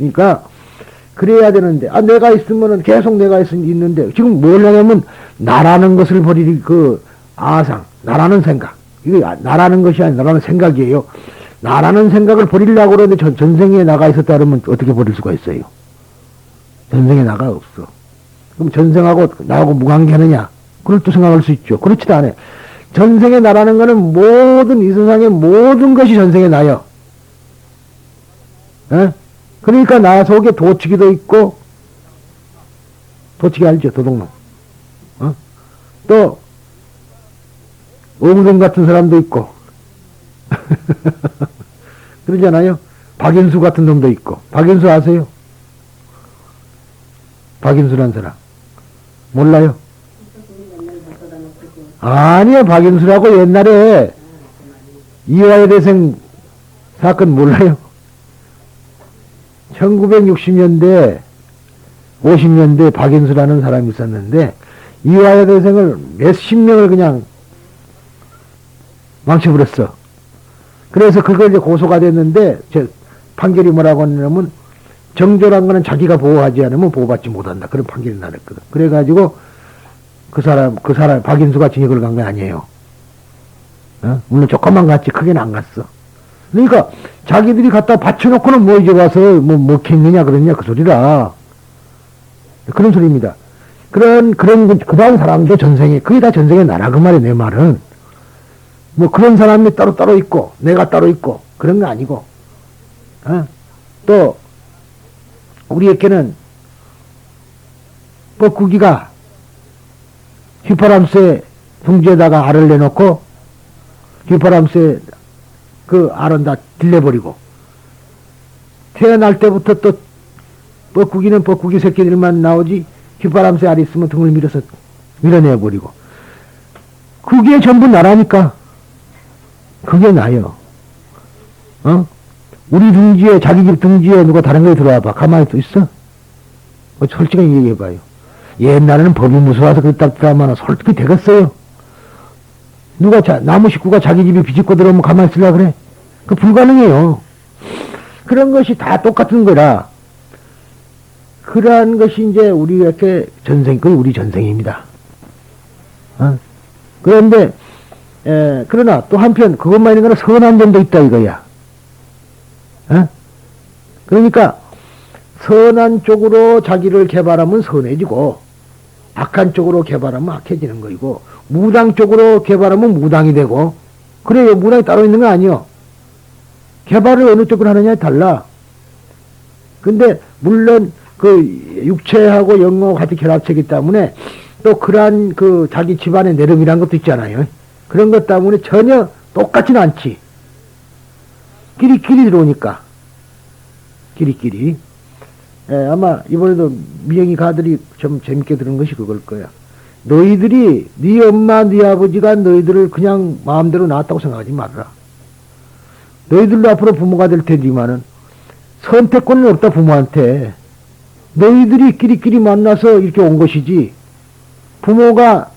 그러니까 그래야 되는데 아 내가 있으면은 계속 내가 있, 있는데 지금 뭘 하냐면 나라는 것을 버리기 그 아상 나라는 생각 이게 아- 나라는 것이 아니라 나라는 생각이에요. 나라는 생각을 버리려고 그러는데 전, 전생에 나가 있었다 그러면 어떻게 버릴 수가 있어요? 전생에 나가 없어. 그럼 전생하고 나하고 무관계느냐? 그걸 또 생각할 수 있죠. 그렇지도 않아요. 전생에 나라는 거는 모든 이 세상의 모든 것이 전생에 나요. 예? 그러니까 나 속에 도치기도 있고, 도치기 알죠? 도둑놈. 어? 또, 옹성 같은 사람도 있고, 그러잖아요? 박인수 같은 놈도 있고, 박인수 아세요? 박인수란 사람. 몰라요? 아니야, 박인수라고 옛날에 이화여 대생 사건 몰라요? 1960년대, 50년대 박인수라는 사람이 있었는데, 이화여 대생을 몇십 명을 그냥 망쳐버렸어. 그래서 그걸 이제 고소가 됐는데, 제 판결이 뭐라고 하냐면, 정조란 거는 자기가 보호하지 않으면 보호받지 못한다. 그런 판결이 나왔거든. 그래가지고, 그 사람, 그 사람, 박인수가 징역을 간게 아니에요. 어? 물론 조금만 갔지, 크게는 안 갔어. 그러니까, 자기들이 갖다 받쳐놓고는 뭐 이제 와서 뭐 먹겠느냐, 그러냐, 그 소리라. 그런 소리입니다. 그런, 그런, 그- 그다음 사람도 전생에, 그게 다 전생의 나라, 그 말이야, 내 말은. 뭐 그런 사람이 따로 따로 있고, 내가 따로 있고, 그런 거 아니고, 어? 또, 우리에게는, 뻐꾸기가 휘파람새 둥지에다가 알을 내놓고, 휘파람새 그 알은 다 들려버리고, 태어날 때부터 또, 뻐꾸기는 뻐꾸기 새끼들만 나오지, 휘파람새 알이 있으면 등을 밀어서 밀어내버리고, 그게 전부 나라니까. 그게 나요. 어? 우리 둥지에, 자기 집 둥지에 누가 다른 거에 들어와 봐. 가만히 또 있어? 어, 솔직하게 얘기해 봐요. 옛날에는 법이 무서워서 그랬다만 솔직히 되겠어요. 누가 자, 나무 식구가 자기 집에 비집고 들어오면 가만히 있으려 그래? 그 불가능해요. 그런 것이 다 똑같은 거라. 그러한 것이 이제 우리 이렇게 전생, 그 우리 전생입니다. 어? 그런데, 에, 그러나 또 한편 그것만 있는 거는 선한 점도 있다 이거야. 어? 그러니까 선한 쪽으로 자기를 개발하면 선해지고 악한 쪽으로 개발하면 악해지는 거이고 무당 쪽으로 개발하면 무당이 되고 그래요 무당이 따로 있는 거 아니요. 개발을 어느 쪽으로 하느냐에 달라. 근데 물론 그 육체하고 영하고 같이 결합체이기 때문에 또 그러한 그 자기 집안의 내름이란 것도 있잖아요. 그런 것 때문에 전혀 똑같지는 않지. 끼리끼리 들어오니까. 끼리끼리. 예, 아마 이번에도 미영이 가들이 좀 재밌게 들은 것이 그걸 거야. 너희들이 네 엄마 네 아버지가 너희들을 그냥 마음대로 낳았다고 생각하지 말라. 너희들도 앞으로 부모가 될 테지만은 선택권은 없다 부모한테. 너희들이 끼리끼리 만나서 이렇게 온 것이지. 부모가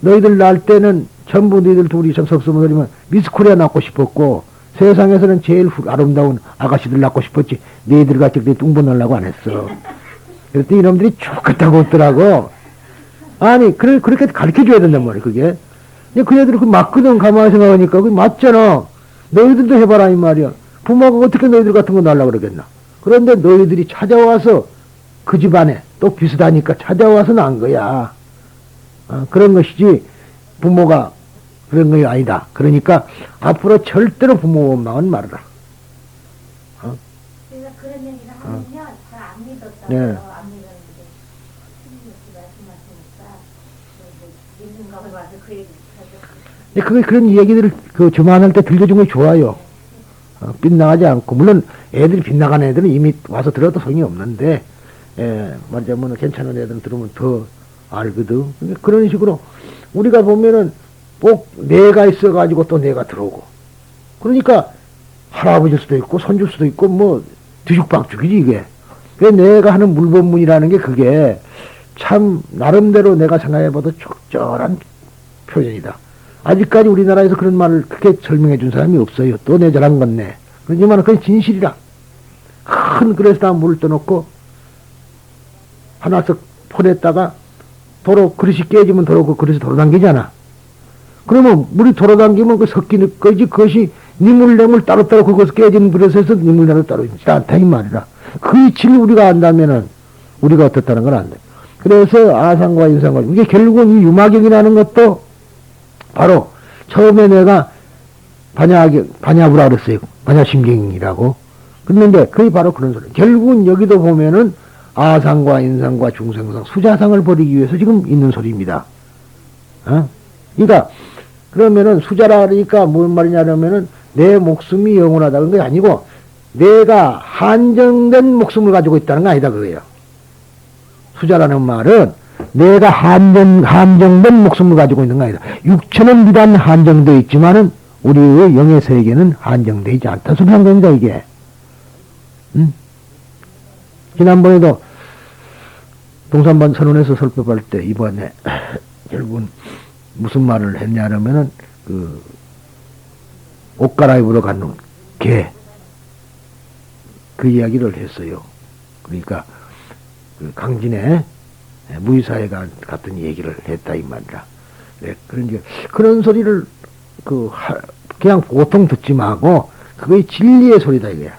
너희들 낳을 때는 전부 너희들 둘이 석석스머리면 미스코리아 낳고 싶었고 세상에서는 제일 후- 아름다운 아가씨들 낳고 싶었지 너희들 같이 그렇게 뚱보 넣으려고 안 했어. 그랬더니 이놈들이 좋겠다고 웃더라고. 아니 그래, 그렇게 가르쳐줘야 된단 말이야 그게. 근데 그 애들이 그 맞거든 가만히 생각하니까 그 맞잖아. 너희들도 해봐라 이 말이야. 부모가 어떻게 너희들 같은 거 낳으려고 그러겠나. 그런데 너희들이 찾아와서 그 집안에 또 비슷하니까 찾아와서 난 거야. 어, 그런 것이지 부모가 그런 것이 아니다. 그러니까 앞으로 절대로 부모 원망은 말아라. 그래서 그런 얘기를 하면요 잘안 믿었다고 네. 안 믿었는데 스님이 말씀하시니까 그 믿는 그 얘기. 근데 그게 그런 얘기들을 그 저만할 때 들려준 게 좋아요. 어, 빗나가지 않고 물론 애들이 빗나간 애들은 이미 와서 들어도 소용이 없는데 예, 말하자면 괜찮은 애들은 들으면 더 알거든. 그러니까 그런 식으로 우리가 보면은 꼭 내가 있어가지고 또 내가 들어오고 그러니까 할아버지일 수도 있고 손주일 수도 있고 뭐 뒤죽박죽이지 이게. 그 내가 하는 물본문이라는 게 그게 참 나름대로 내가 생각해봐도 적절한 표현이다. 아직까지 우리나라에서 그런 말을 크게 설명해 준 사람이 없어요. 또 내 잘한 건네. 그렇지만 그게 진실이라. 큰 그릇에다 물을 떠놓고 하나씩 퍼냈다가 도로 그릇이 깨지면 도로 그 그릇이 도로 당기잖아. 그러면 물이 당기면 그 섞이는 거지 그것이 니물 내물 따로따로 그것을 깨지는 그릇에서 니물 내물 따로 있지 않다 이 말이라. 그 이치를 우리가 안다면은 우리가 어떻다는 걸 안돼. 그래서 아상과 인상과 이게 결국은 이 유마경이라는 것도 바로 처음에 내가 반야경, 반야부라 그랬어요. 반야심경이라고. 그런데 그게 바로 그런 소리. 결국은 여기도 보면은 아상과 인상과 중생상, 수자상을 버리기 위해서 지금 있는 소리입니다. 어? 그러니까, 그러면은 수자라 그러니까 뭔 말이냐면은 내 목숨이 영원하다는 게 아니고 내가 한정된 목숨을 가지고 있다는 거 아니다 그거예요. 수자라는 말은 내가 한정, 한정된 목숨을 가지고 있는 거 아니다. 육체는 비단 한정되어 있지만은 우리의 영의 세계는 한정되어 있지 않다 소리 한 겁니다, 이게. 응? 지난번에도 동산반 선언에서 설법할 때 이번에 결국은 무슨 말을 했냐면은 그 옷 갈아입으러 가는 개. 그 이야기를 했어요. 그러니까 그 강진의 무의사에 가- 같은 얘기를 했다 이 말이라. 네, 그런 게 그런 소리를 그 하- 그냥 보통 듣지 말고 그거의 진리의 소리다 이거야.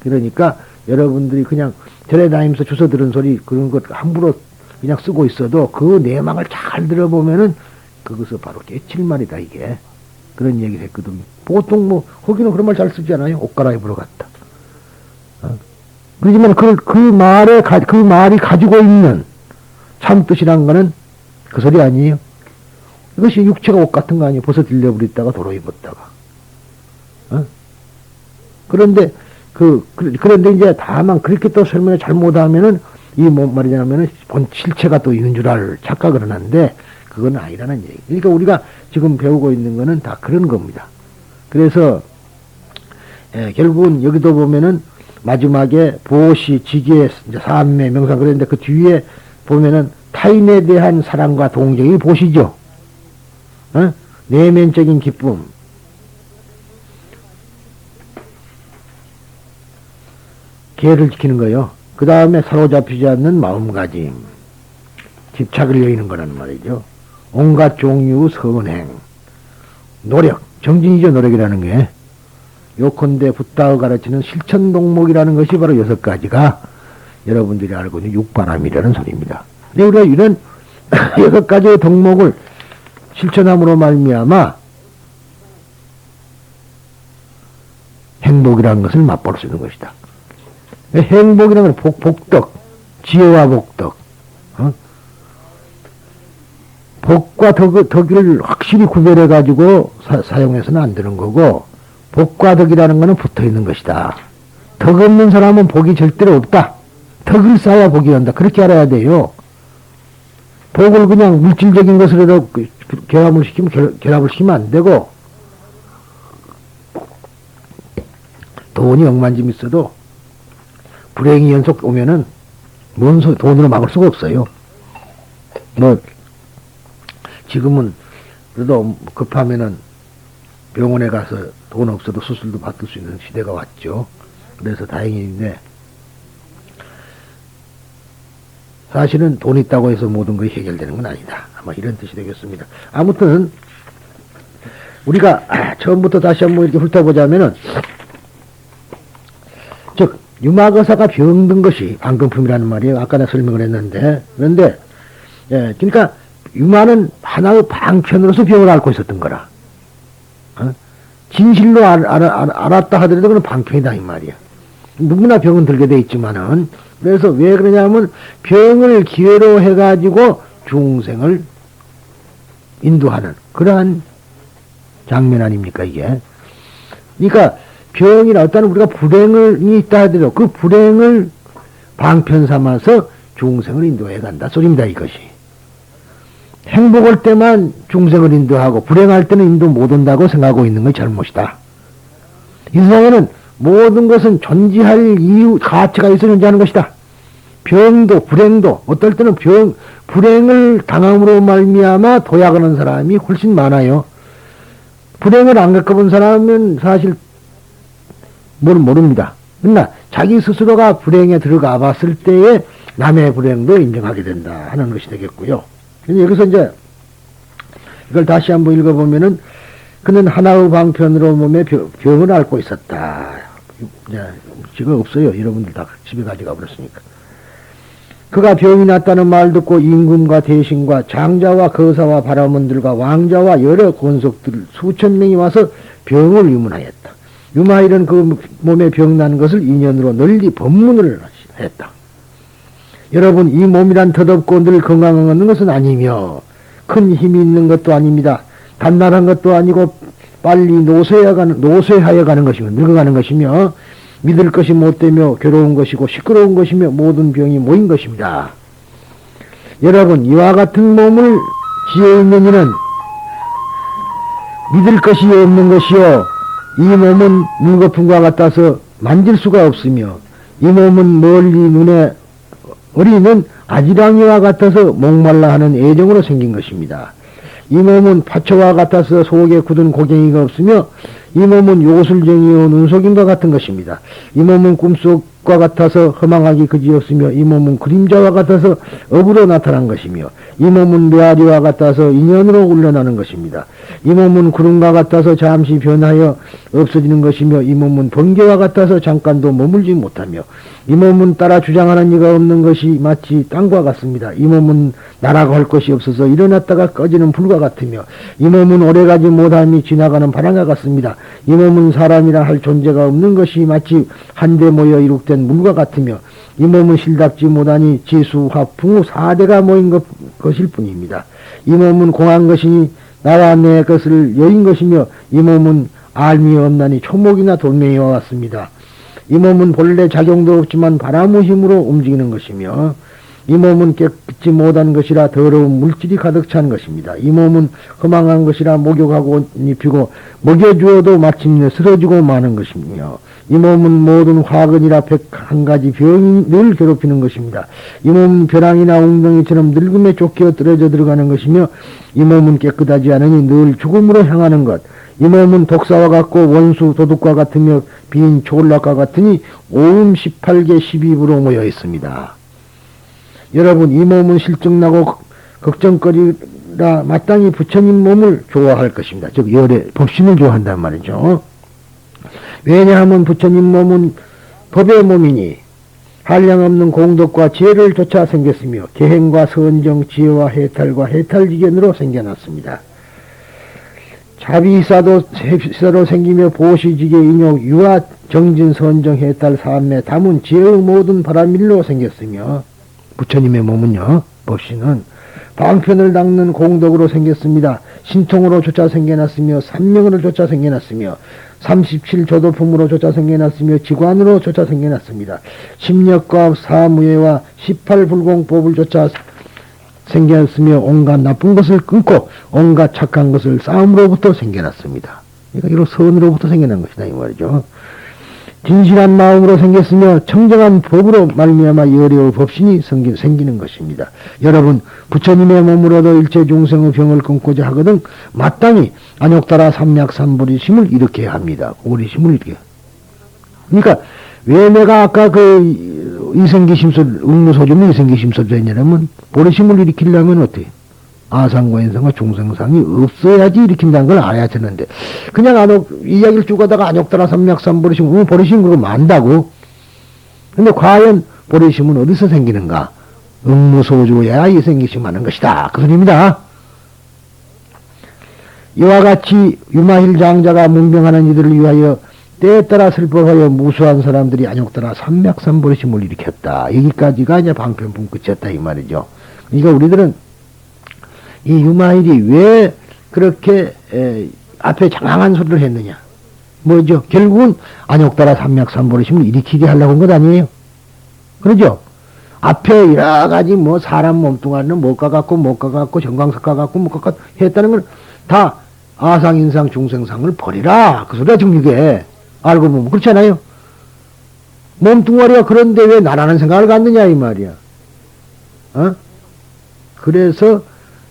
그러니까 여러분들이 그냥 절에 다니면서 주워 들은 소리 그런 것 함부로 그냥 쓰고 있어도 그 내막을 잘 들어보면은 그것을 바로 깨칠 말이다 이게. 그런 얘기를 했거든. 보통 뭐 거기는 그런 말 잘 쓰지 않아요? 옷 갈아입으러 갔다. 어? 그렇지만 그, 그 말에, 가, 그 말이 가지고 있는 참 뜻이란 거는 그 소리 아니에요? 이것이 육체가 옷 같은 거 아니에요? 벗어 들려버렸다가 도로 입었다가. 어? 그런데, 그, 그, 그런데 이제 다만 그렇게 또 설명을 잘못하면은 이 뭐 말이냐면은 본 실체가 또 있는 줄 알 착각을 하는데 그건 아니라는 얘기. 그러니까 우리가 지금 배우고 있는 거는 다 그런 겁니다. 그래서, 예, 결국은 여기도 보면은 마지막에 보시, 이제 삼매, 명상 그랬는데 그 뒤에 보면은 타인에 대한 사랑과 동정이 보시죠. 어? 내면적인 기쁨. 계를 지키는 거요. 그 다음에 사로잡히지 않는 마음가짐. 집착을 여의는 거란 말이죠. 온갖 종류 선행. 노력. 정진이죠, 노력이라는 게. 요컨대 붓다가 가르치는 실천 동목이라는 것이 바로 여섯 가지가 여러분들이 알고 있는 육바람이라는 소리입니다. 근데 우리가 이런 여섯 가지의 덕목을 실천함으로 말미암아 행복이라는 것을 맛볼 수 있는 것이다. 행복이라는 건 복, 복덕, 지혜와 복덕, 어? 복과 덕, 덕을 확실히 구별해 가지고 사용해서는 안 되는 거고 복과 덕이라는 것은 붙어 있는 것이다. 덕 없는 사람은 복이 절대로 없다. 덕을 쌓아야 복이 온다. 그렇게 알아야 돼요. 복을 그냥 물질적인 것으로 결합을 시키면 결, 결합을 시키면 안 되고 돈이 억만짐 있어도 불행이 연속 오면은 뭔 소, 돈으로 막을 수가 없어요. 뭐 지금은 그래도 급하면은 병원에 가서 돈 없어도 수술도 받을 수 있는 시대가 왔죠. 그래서 다행인데 사실은 돈 있다고 해서 모든 것이 해결되는 건 아니다. 아마 이런 뜻이 되겠습니다. 아무튼 우리가 처음부터 다시 한번 이렇게 훑어보자면은 즉 유마거사가 병든 것이 방금품이라는 말이에요. 아까 내가 설명을 했는데 그런데 예, 그러니까 유마는 하나의 방편으로서 병을 앓고 있었던 거라. 어? 진실로 알, 알, 알, 알았다 하더라도 그건 방편이다 이 말이야. 누구나 병은 들게 돼 있지만은 그래서 왜 그러냐면 병을 기회로 해가지고 중생을 인도하는 그러한 장면 아닙니까 이게? 그러니까 병이나 어떤 우리가 불행을 있다 하더라도 그 불행을 방편 삼아서 중생을 인도해 간다 소리입니다 이것이. 행복할 때만 중생을 인도하고 불행할 때는 인도 못 온다고 생각하고 있는 건 잘못이다. 이 세상에는 모든 것은 존재할 이유, 가치가 있어 존재하는 것이다. 병도 불행도 어떨 때는 병 불행을 당함으로 말미암아 도약하는 사람이 훨씬 많아요. 불행을 안 겪어본 사람은 사실 뭘 모릅니다. 그러나 자기 스스로가 불행에 들어가 봤을 때에 남의 불행도 인정하게 된다 하는 것이 되겠고요. 여기서 이제 이걸 다시 한번 읽어보면은 그는 하나의 방편으로 몸에 병- 병을 앓고 있었다. 이제 지금 없어요. 여러분들 다 집에 가져가 버렸으니까. 그가 병이 났다는 말 듣고 임금과 대신과 장자와 거사와 바라문들과 왕자와 여러 권속들 수천 명이 와서 병을 유문하였다. 유마일은 그 몸에 병난 것을 인연으로 널리 법문을 했다. 여러분 이 몸이란 덧없고 늘 건강한 것은 아니며 큰 힘이 있는 것도 아닙니다. 단단한 것도 아니고 빨리 노쇠하여 가는, 노쇠하여 가는 것이며 늙어가는 것이며 믿을 것이 못되며 괴로운 것이고 시끄러운 것이며 모든 병이 모인 것입니다. 여러분 이와 같은 몸을 지어 있는 이는 믿을 것이 없는 것이요 이 몸은 물거품과 같아서 만질 수가 없으며 이 몸은 멀리 눈에 어리는 아지랑이와 같아서 목말라 하는 애정으로 생긴 것입니다. 이 몸은 파초와 같아서 속에 굳은 고갱이가 없으며 이 몸은 요술쟁이요 눈속임과 같은 것입니다. 이 몸은 꿈속과 같아서 허망하기 그지없으며 이 몸은 그림자와 같아서 업으로 나타난 것이며 이 몸은 메아리와 같아서 인연으로 울려나는 것입니다. 이 몸은 구름과 같아서 잠시 변하여 없어지는 것이며 이 몸은 번개와 같아서 잠깐도 머물지 못하며 이 몸은 따라 주장하는 이가 없는 것이 마치 땅과 같습니다. 이 몸은 날아갈 것이 없어서 일어났다가 꺼지는 불과 같으며 이 몸은 오래가지 못함이 지나가는 바람과 같습니다. 이 몸은 사람이라 할 존재가 없는 것이 마치 한데 모여 이룩된 물과 같으며 이 몸은 실답지 못하니 지수, 화풍, 사대가 모인 것, 것일 뿐입니다. 이 몸은 공한 것이니 나와 내 것을 여인 것이며 이 몸은 알미 없나니 초목이나 돌멩이와 같습니다. 이 몸은 본래 작용도 없지만 바람의 힘으로 움직이는 것이며 이 몸은 깨끗지 못한 것이라 더러운 물질이 가득 찬 것입니다. 이 몸은 허망한 것이라 목욕하고 옷 입히고 먹여주어도 마침내 쓰러지고 마는 것이며 이 몸은 모든 화근이라 백한 가지 늘 괴롭히는 것입니다. 이 몸은 벼랑이나 웅덩이처럼 늙음에 쫓겨 떨어져 들어가는 것이며 이 몸은 깨끗하지 않으니 늘 죽음으로 향하는 것. 이 몸은 독사와 같고 원수 도둑과 같으며 빈 초골락과 같으니 오음 18개 12부로 모여 있습니다. 여러분 이 몸은 실증나고 걱정거리라 마땅히 부처님 몸을 좋아할 것입니다. 즉 열애 법신을 좋아한단 말이죠. 왜냐하면 부처님 몸은 법의 몸이니 한량없는 공덕과 지혜를 쫓아 생겼으며 계행과 선정, 지혜와 해탈과 해탈지견으로 생겨났습니다. 자비사도 세사로 생기며 보시지계 인욕 유아 정진 선정 해탈 삼매 담은 지혜의 모든 바람일로 생겼으며 부처님의 몸은요 법신은 방편을 닦는 공덕으로 생겼습니다. 신통으로 조차 생겨났으며 삼명으로 조차 생겨났으며 37조도 품으로 조차 생겨났으며 지관으로 조차 생겨났습니다. 심력과 사무예와 18불공법을 조차 생겨났으며 온갖 나쁜 것을 끊고 온갖 착한 것을 싸움으로부터 생겨났습니다. 그러니까 이로 선으로부터 생겨난 것이다 이 말이죠. 진실한 마음으로 생겼으며 청정한 법으로 말미암아 열애의 법신이 생기, 생기는 것입니다. 여러분 부처님의 몸으로도 일체 중생의 병을 끊고자 하거든 마땅히 안욕따라 삼약삼보리심을 일으켜야 합니다. 오리심을 일으켜. 그러니까 왜 내가 아까 그 이생기심설 응무소주는 이생기심설자 했냐면 보리심을 일으키려면 어떻게? 아상과 인상과 중생상이 없어야지 일으킨다는 걸 알아야 되는데. 그냥 안옥 이야기를 쭉 하다가 안옥따라 삼맥삼 보리심 음, 보리심 그거 만다고. 근데 과연 보리심은 어디서 생기는가? 응무소주야 이 생기심 하는 것이다. 그 소리입니다. 이와 같이 유마힐 장자가 문병하는 이들을 위하여 때에 따라 슬퍼하여 무수한 사람들이 안욕따라 삼맥삼보리심을 일으켰다. 여기까지가 이제 방편분 끝이었다 이 말이죠. 그러니까 우리들은 이 유마일이 왜 그렇게 에, 앞에 장황한 소리를 했느냐? 뭐죠? 결국은 안욕따라 삼맥삼보리심을 일으키게 하려고 한 것 아니에요? 그러죠? 앞에 여러 가지 뭐 사람 몸뚱아리는 못 가 갖고 못 가 갖고 정광석 가 갖고 못 가 갖고 했다는 걸 다 아상인상 중생상을 버리라 그 소리가 지금 이게 알고 보면 그렇잖아요. 몸뚱아리가 그런데 왜 나라는 생각을 갖느냐 이 말이야. 어? 그래서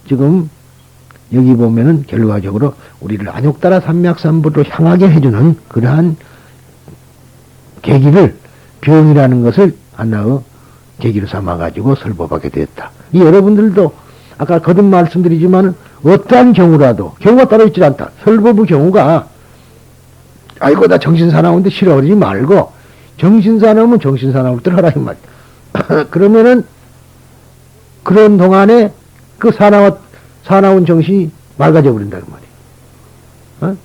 지금 여기 보면은 결과적으로 우리를 안욕따라 삼맥삼부로 향하게 해주는 그러한 계기를 병이라는 것을 하나의 계기로 삼아가지고 설법하게 되었다. 이 여러분들도 아까 거듭 말씀드리지만 어떠한 경우라도 경우가 따로 있지 않다. 설법의 경우가 아이고 나 정신사나운데 싫어 그러지 말고 정신사나우면 정신사나울 때 하라 이 말. 그러면은 그런 동안에 그 사나워 사나운 정신이 맑아져 버린다 그 말이에요. 어?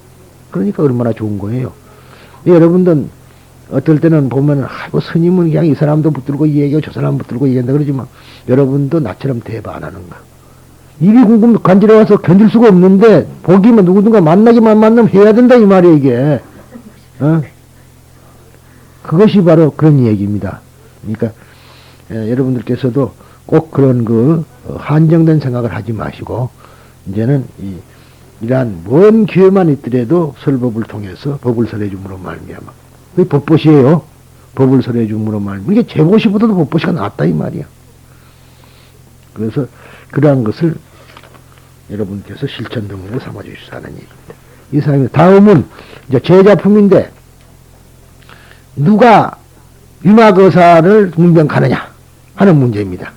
그러니까 얼마나 좋은 거예요. 여러분들 어떨 때는 보면 아이고 스님은 그냥 이 사람도 붙들고 이 얘기하고 저 사람 붙들고 얘기한다 그러지만 여러분도 나처럼 대바 안 하는가. 입이 궁금 간지러 와서 견딜 수가 없는데 보기만 누구든가 만나기만 만나면 해야 된다 이 말이에요 이게. 어? 그것이 바로 그런 얘기입니다. 그러니까 예, 여러분들께서도 꼭 그런 그 어, 한정된 생각을 하지 마시고 이제는 이 이러한 먼 기회만 있더라도 설법을 통해서 법을 설해줌으로 말미암아 그게 법봇이에요. 법을 설해줌으로 말미암아 이게 제봇이보다도 법봇이가 낫다 이 말이야. 그래서 그러한 것을 여러분께서 실천 등으로 삼아 주시라는 얘기입니다. 이상입니다. 다음은 이제 제 작품인데 누가 유마거사를 문병하느냐 하는 문제입니다.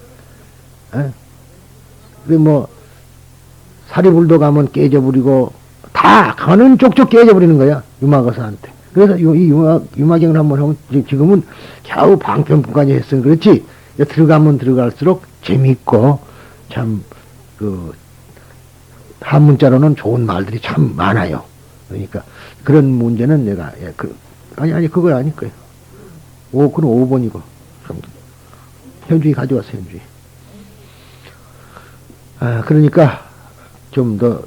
예? 그뭐 사리불도 가면 깨져버리고 다 가는 쪽쪽 깨져버리는 거야 유마거사한테. 그래서 요- 이 유마, 유마경을 한번 하면 지- 지금은 겨우 방편까지 했으니 그렇지 들어가면 들어갈수록 재밌고 참그 한문자로는 좋은 말들이 참 많아요. 그러니까 그런 문제는 내가 예, 그 아니 아니 그거 아닐 거예요. 오 그럼 5번이고 현주이 가져왔어 현주이. 아 그러니까 좀 더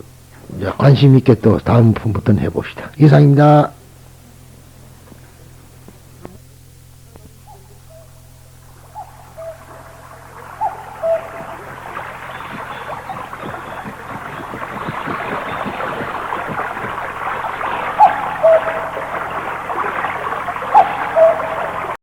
관심 있게 또 다음 분부터는 해봅시다. 이상입니다.